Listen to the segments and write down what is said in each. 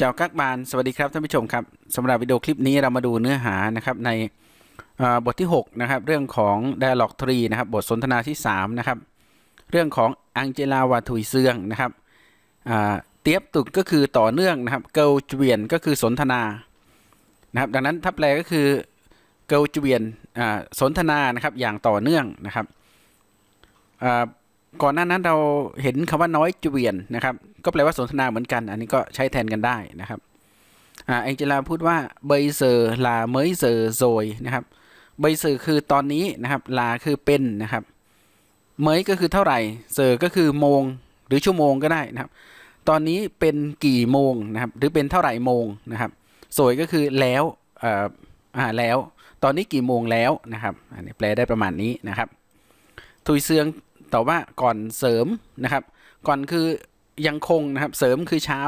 จ้ากักบานสวัสดีครับท่านผู้ชมครับสำหรับวิดีโอคลิปนี้เรามาดูเนื้อหานะครับในบทที่6นะครับเรื่องของ Dialog 3นะครับบทสนทนาที่3นะครับเรื่องของอังเจลาวาทุยเซืองนะครับเตียบตุกก็คือต่อเนื่องนะครับเกลจเวียนก็คือสนทนานะครับดังนั้นถ้าแปลก็คือเกลจเวียนสนทนานะครับอย่างต่อเนื่องนะครับ ก่อนหน้านั้นเราเห็นคำว่าน้อยจเวียนนะครับ ก็แปลว่าสนทนาเหมือนกัน อันนี้ก็ใช้แทนกันได้นะครับอ่าแองเจลาพูดว่าเบยเซอร์ลาเมยเซอร์โซยนะครับเบยเซอร์คือตอนนี้นะครับ ลาคือเป็นนะครับ เมยก็คือเท่าไหร่เซอร์ก็คือโมงหรือชั่วโมงก็ได้นะครับ ตอนนี้เป็นกี่โมงนะครับ หรือเป็นเท่าไหร่โมงนะครับโซยก็คือแล้วอ่ออ่าแล้ว ตอนนี้กี่โมงแล้วนะครับ อันนี้แปลได้ประมาณนี้นะครับทุยเสือง แต่ว่าก่อนเสริมนะครับ ก่อนคือยังคงนะครับ เสริมคือเช้า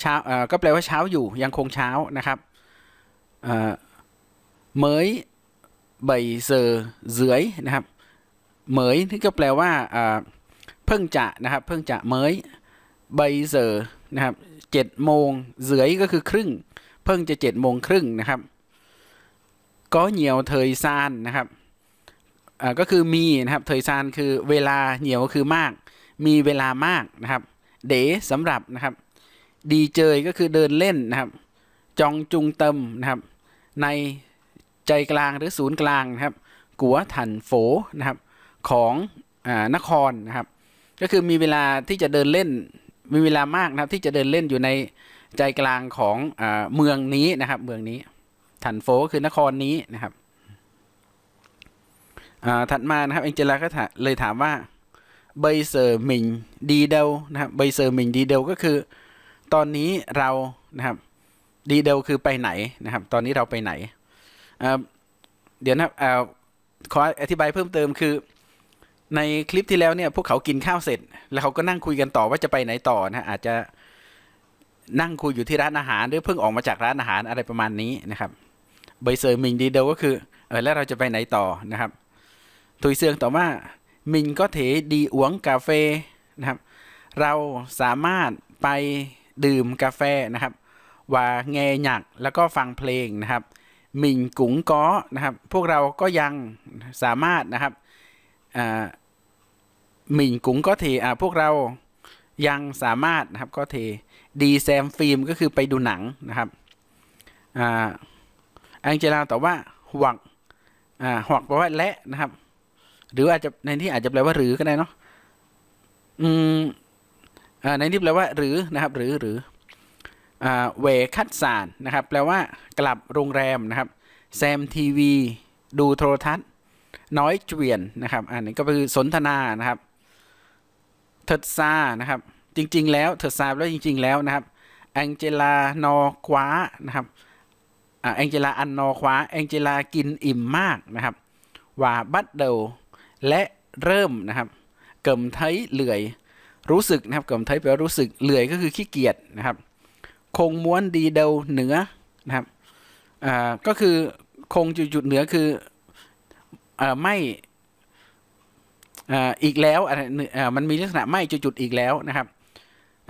เช้าเอ่อก็แปลว่าเช้าอยู่ยังคงเช้านะครับเอ่อเหมยใบเซอร์เสือยนะครับ เหมยที่ก็แปลว่าเอ่อเพิ่งจะนะครับ เพิ่งจะเหมยใบเซอร์นะครับเจ็ดโมงเสือยก็คือครึ่ง เพิ่งจะเจ็ดโมงครึ่งนะครับก็เหนียวเทยซานนะครับ ก็คือมีนะครับเทยซานคือเวลาเหนียวคือมาก มีเวลามากนะครับ เด๋สำหรับนะครับดีเจยก็คือเดินเล่นนะครับ จองจุงเติมนะครับ ในใจกลางหรือศูนย์กลางนะครับ กัวถันโฝนะครับของอนครนะครับ ก็คือมีเวลาที่จะเดินเล่นมีเวลามากนะครับ ที่จะเดินเล่นอยู่ในใจกลางของอเมืองนี้นะครับ เมืองนี้ถันโฝก็คือนครนี้นะครับ ถัดมานะครับเองเจลาก็เลยถามว่าเบยเซอร์มิงดีเดลนะครับเบยเซอร์มิงดีเดลก็คือ ตอนนี้เรานะครับดีเดลคือไปไหนนะครับ ตอนนี้เราไปไหน เดี๋ยวนะครับอขออธิบายเพิ่มเติมคือ ในคลิปที่แล้วเนี่ยพวกเขากินข้าวเสร็จ แล้วเขาก็นั่งคุยกันต่อว่าจะไปไหนต่อนะอาจจะนั่งคุยอยู่ที่ร้านอาหาร หรือเพิ่งออกมาจากร้านอาหารอะไรประมาณนี้นะครับเบยเซอร์มิงดีเดลก็คือเออแล้วเราจะไปไหนต่อนะครับ ตุยเสืองต่อว่ามินก็เถดีอวงกาเฟนะครับ เราสามารถไปดื่มกาแฟนะครับว่าแงหยักแล้วก็ฟังเพลงนะครับมินกุ๋งก้อนะครับ พวกเราก็ยังสามารถนะครับอ่ามินกุ๋งก็เทอ่าพวกเรายังสามารถนะครับก็เทดีแซมฟิล์มก็คือไปดูหนังนะครับอ่าแองเจลาตอบว่าหวังอ่าหวักแปลว่าและนะครับ หรืออาจจะในที่อาจจะแปลว่าหรือก็ได้เนาะอืมอ่าในที่แปลว่าหรือนะครับ หรือหรืออ่าเวคัดสานนะครับ แปลว่ากลับโรงแรมนะครับแซมทีวีดูโทรทัศน์ น้อยเจวียนนะครับ อันนี้ก็คือสนทนานะครับเทิดซานะครับ จริง ๆ แล้วเทิดซาแล้วจริง ๆ แล้วนะครับแองเจลานอคว้านะครับแองเจลาอันนอคว้าแองเจลากินอิ่มมากนะครับว่าบัดเดล และเริ่มนะครับ เกิมไทยเหลื่อย รู้สึกนะครับ เกิมไทยแปลว่ารู้สึกเหลื่อยก็คือขี้เกียจนะครับ คงม้วนดีเดลเหนือนะครับอ่าก็คือคงจุดจุดเหนือคืออ่าไม่อ่าอีกแล้วอะไรอ่ามันมีลักษณะไม่จุดจุดอีกแล้วนะครับ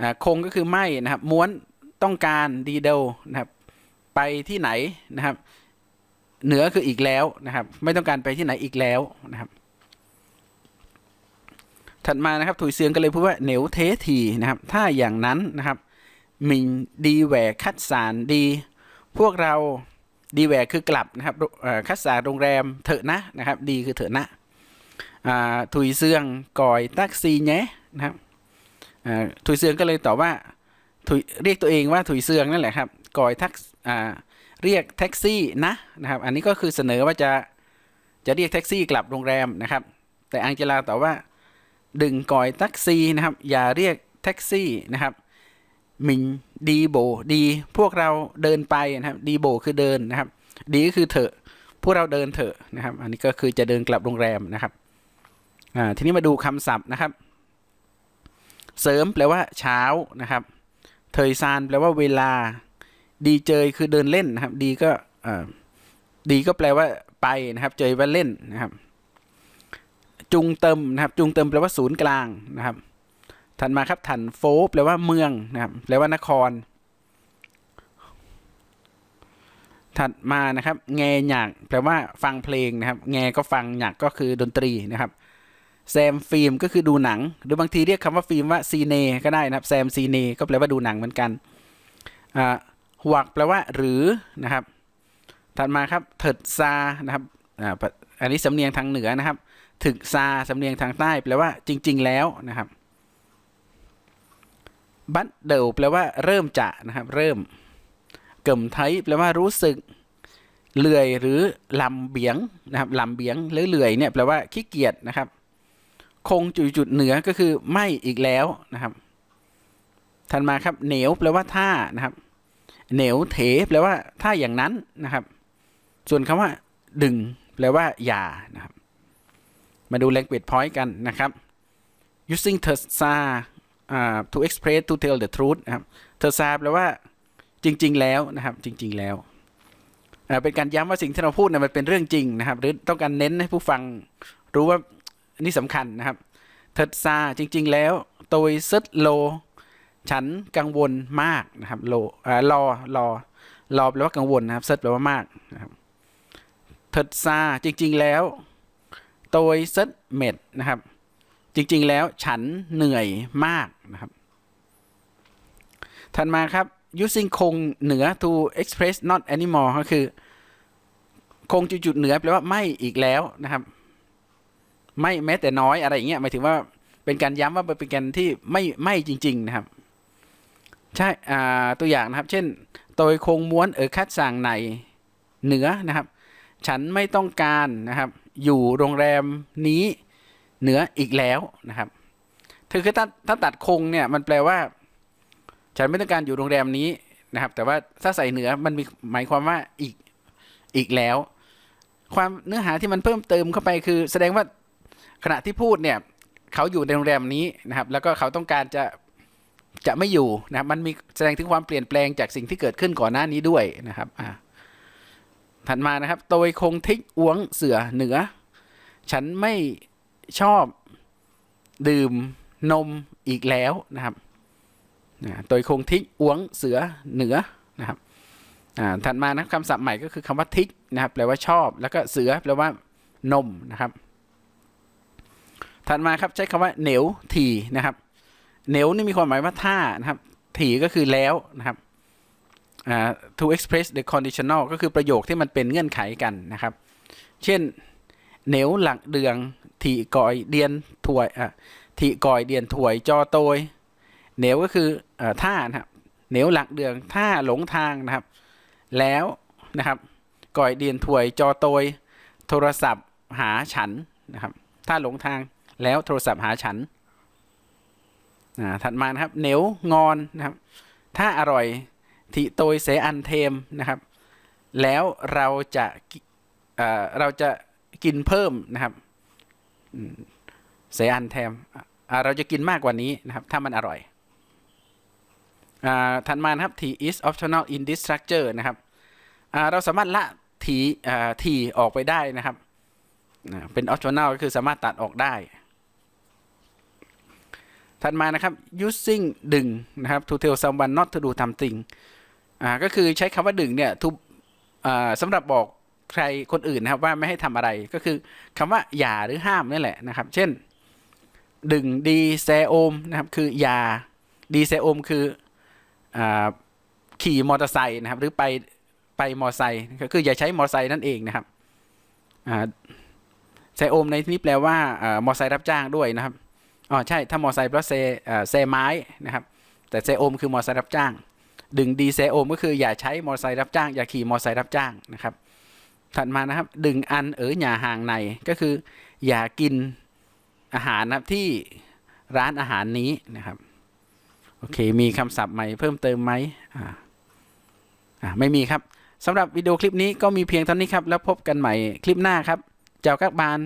อ่าคงก็คือไม่นะครับ ม้วนต้องการดีเดลนะครับ ไปที่ไหนนะครับ เหนือคืออีกแล้วนะครับ ไม่ต้องการไปที่ไหนอีกแล้วนะครับ ถัดมานะครับถุยเซียงก็เลยพูดว่าเหนียวเททีนะครับ ถ้าอย่างนั้นนะครับมิงดีแหวกคัดสารดี พวกเราดีแหวกคือกลับนะครับคัดสารโรงแรมเถอะนะนะครับ ดีคือเถอะนะถุยเซียงก่อยตักซีแนะนะครับถุยเซียงก็เลยตอบว่าถุยเรียกตัวเองว่าถุยเซียงนั่นแหละครับก่อยทักเรียกแท็กซี่นะนะครับ อันนี้ก็คือเสนอว่าจะจะเรียกแท็กซี่กลับโรงแรมนะครับ แต่อังเจลาตอบว่า ดึงก่อยแท็กซี่นะครับ อย่าเรียกแท็กซี่นะครับมิงดีโบดี พวกเราเดินไปนะครับดีโบคือเดินนะครับ ดีก็คือเถอะพวกเราเดินเถอะนะครับ อันนี้ก็คือจะเดินกลับโรงแรมนะครับอ่าทีนี้มาดูคำศัพท์นะครับ เสริมแปลว่าเช้านะครับเทยซานแปลว่าเวลา ดีเจยคือเดินเล่นนะครับ ดีก็ดีก็แปลว่าไปนะครับ เจยว่าเล่นนะครับ จุงเติมนะครับ จุงเติมแปลว่าศูนย์กลางนะครับ ถัดมาครับถันโฟแปลว่าเมืองนะครับแปลว่านคร ถัดมานะครับ แงหยากแปลว่าฟังเพลงนะครับ แงก็ฟังหยากก็คือดนตรีนะครับแซมฟิล์มก็คือดูหนัง หรือบางทีเรียกคำว่าฟิล์มว่าซีเนก็ได้นะครับแซมซีเนก็แปลว่าดูหนังเหมือนกันอ่าหวักแปลว่าหรือนะครับ ถัดมาครับเถิดซานะครับอ่าอันนี้สำเนียงทางเหนือนะครับ ถึกซาสำเนียงทางใต้แปลว่าจริง ๆ แล้วนะครับบัดเดิลแปลว่าเริ่มจะนะครับ เริ่ม เกิ่มไทยแปลว่ารู้สึกเลื่อยหรือลำเบียงนะครับลำเบียงหรือเลื่อยเนี่ยแปลว่าขี้เกียจนะครับ คงจุดจุดเหนือก็คือไม่อีกแล้วนะครับถัดมาครับเหนียวแปลว่าท่านะครับเหนียวเถแปลว่าถ้าอย่างนั้นนะครับ ส่วนคำว่า ดึง แปลว่าอย่านะครับ มาดู language point กันนะครับ using t e r s a uh, to express to tell the truth นะครับ t e r s a แปลว่าจริง ๆ แล้วนะครับจริง ๆ แล้ว เป็นการย้ำว่าสิ่งที่เราพูดเนี่ยมันเป็นเรื่องจริงนะครับ หรือต้องการเน้นให้ผู้ฟังรู้ว่านี่สำคัญนะครับ เทิดซาจริง ๆ แล้วโดยซึดโล ฉันกังวลมากนะครับโล่รอรอรอแปลว่ากังวลนะครับเซิดแปลว่ามากนะครับเทิดซาจริง ๆ แล้ว โดยเซิดเม็ดนะครับ จริงๆแล้วฉันเหนื่อยมากนะครับ ถัดมาครับ using คงเหนือ to express not anymore ก็คือ คงจุดๆเหนือแปลว่าไม่อีกแล้วนะครับ ไม่แม้แต่น้อยอะไรอย่างเงี้ยหมายถึงว่าเป็นการย้ำว่าเป็นการที่ไม่ไม่จริง ๆนะครับ ใช่ตัวอย่างนะครับ เช่นโดยคงม้วนเออคัดสั่งในเหนือนะครับ ฉันไม่ต้องการนะครับ อยู่โรงแรมนี้เหนืออีกแล้วนะครับคือคือถ้าถ้าตัดคงเนี่ยมันแปลว่า ฉันไม่ต้องการอยู่โรงแรมนี้นะครับ แต่ว่าถ้าใส่เหนือมันมีหมายความว่าอีกอีกแล้ว ความเนื้อหาที่มันเพิ่มเติมเข้าไปคือ แสดงว่าขณะที่พูดเนี่ยเขาอยู่ในโรงแรมนี้นะครับ แล้วก็เขาต้องการจะจะไม่อยู่นะครับมันมีแสดงถึงความเปลี่ยนแปลงจากสิ่งที่เกิดขึ้นก่อนหน้านี้ด้วยนะครับอ่า ถัดมานะครับ โดยคงทิกอ้วงเสือเหนือ ฉันไม่ชอบดื่มนมอีกแล้วนะครับโดยคงทิกอ้วงเสือเหนือนะครับถัดมานะคำศัพท์ใหม่ก็คือคำว่าทิกนะครับแปลว่าชอบ แล้วก็เสือแปลว่านมนะครับ ถัดมาครับใช้คำว่าเหนียวถี่นะครับเหนียวนี่มีความหมายว่าถ้านะครับถี่ก็คือแล้วนะครับ to express the conditional ก็คือประโยคที่มันเป็นเงื่อนไขกันนะครับ เช่นเหนียวหลักเดืองถี่ก่อยเดียนถวยอะถี่ก่อยเดียนถวยจอโตยเหนียวก็คืออ่อท่านะครับเหนียวหลักเดืองท่าหลงทางนะครับ แล้วนะครับก่อยเดียนถวยจอโตย โทรศัพท์หาฉันนะครับถ้าหลงทางแล้วโทรศัพท์หาฉันอ่าถัดมานะครับเหนียวงอนนะครับ ถ้าอร่อย ทิโตยเสอันเทมนะครับ แล้วเราจะเเราจะกินเพิ่มนะครับเสอันเทมเราจะกินมากกว่านี้นะครับถ้ามันอร่อยอถัดมานะครับ t is optional in this structure นะครับเราสามารถละทีอ่าทีออกไปได้นะครับเป็น optional ก็คือสามารถตัดออกได้ ถัดมานะครับ using ดึงนะครับ to tell someone not to do something อ่าก็คือใช้คำว่าดึงเนี่ยทุกอ่าสำหรับบอกใครคนอื่นนะครับว่าไม่ให้ทำอะไรก็คือคำว่าอย่าหรือห้ามนี่แหละนะครับ เช่น ดึงดีแซโอมนะครับคืออย่าดีแซโอมคืออ่าขี่มอเตอร์ไซค์นะครับ หรือไปไปมอเตอร์ไซค์ก็คืออย่าใช้มอเตอร์ไซค์นั่นเองนะครับอ่าแซโอมในที่นี้แปลว่าอ่ามอเตอร์ไซค์รับจ้างด้วยนะครับ อ๋อใช่ ถ้ามอเตอร์ไซค์เพราะเซเอ่อเซไม้นะครับ แต่เซโอมคือมอเตอร์ไซค์รับจ้าง ดึงดีเซโอมก็คืออย่าใช้มอเตอร์ไซค์รับจ้าง อย่าขี่มอเตอร์ไซค์รับจ้างนะครับ ถัดมานะครับ ดึงอันเอ๋ออย่าห่างในก็คือ อย่ากินอาหารนะครับที่ร้านอาหารนี้นะครับ โอเค มีคำศัพท์ใหม่เพิ่มเติมไหมอ่าอ่าไม่มีครับสำหรับวิดีโอคลิปนี้ก็มีเพียงเท่านี้ครับ แล้วพบกันใหม่คลิปหน้าครับ เจ้ากักบาน